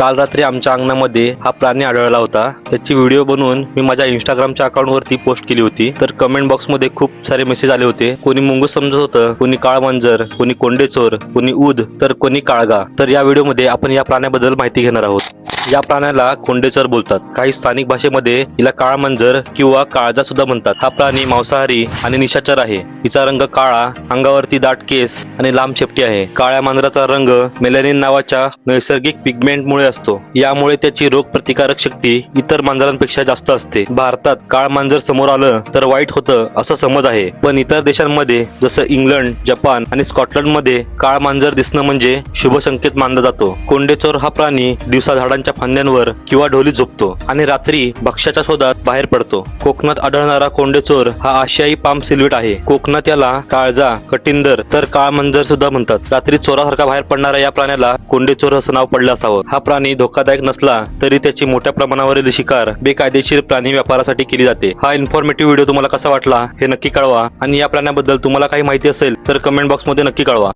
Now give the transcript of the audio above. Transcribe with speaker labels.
Speaker 1: काल रात्री आमच्या अंगणामध्ये हा प्राणी आढळला होता. त्याची व्हिडिओ बनवून मी माझ्या इंस्टाग्रामच्या अकाउंटवरती पोस्ट केली होती. तर कमेंट बॉक्समध्ये खूप सारे मेसेज आले होते. कोणी मुंगूस समजत होतं कोणी काळ मांजर कोणी कोंडेचोर कोणी उद तर कोणी काळगा. तर या व्हिडिओमध्ये आपण या प्राण्याबद्दल माहिती घेणार आहोत. या प्राण्याला कोंडेचर बोलतात. काही स्थानिक भाषेमध्ये हिला काळ मंजर किंवा काळजा सुद्धा म्हणतात. हा प्राणी मांसाहारी आणि निशाचर आहे. हिचा रंग काळा अंगावरती दाट केस आणि लांब शेपटी आहे. काळ्या मांजराचा रंग मेलॅनिन नावाच्या नैसर्गिक पिगमेंटमुळे असतो. यामुळे त्याची रोग प्रतिकारक शक्ती इतर मांजरांपेक्षा जास्त असते. भारतात काळ मांजर समोर आलं तर वाईट होतं असं समज आहे. पण इतर देशांमध्ये जसं इंग्लंड जपान आणि स्कॉटलंडमध्ये काळ मांजर दिसणं म्हणजे शुभ संकेत मानला जातो. कोंडेचोर हा प्राणी दिवसा झाडांच्या फांद्यांवर किंवा ढोली झोपतो आणि रात्री भक्ष्याच्या शोधात बाहेर पडतो. कोकणात आढळणारा कोंडेचोर हा आशियाई पाम सिल्वेट आहे. कोकणात याला काळजा कटिंदर तर काळमंजर सुद्धा म्हणतात. रात्री चोरासारखा बाहेर पडणाऱ्या या प्राण्याला कोंडेचोर असं नाव पडलं असावं. हा प्राणी धोकादायक नसला तरी त्याची मोठ्या प्रमाणावरील शिकार बेकायदेशीर प्राणी व्यापारासाठी केली जाते. हा इन्फॉर्मेटिव्ह व्हिडिओ तुम्हाला कसा वाटला हे नक्की कळवा. आणि या प्राण्याबद्दल तुम्हाला काही माहिती असेल तर कमेंट बॉक्समध्ये नक्की कळवा.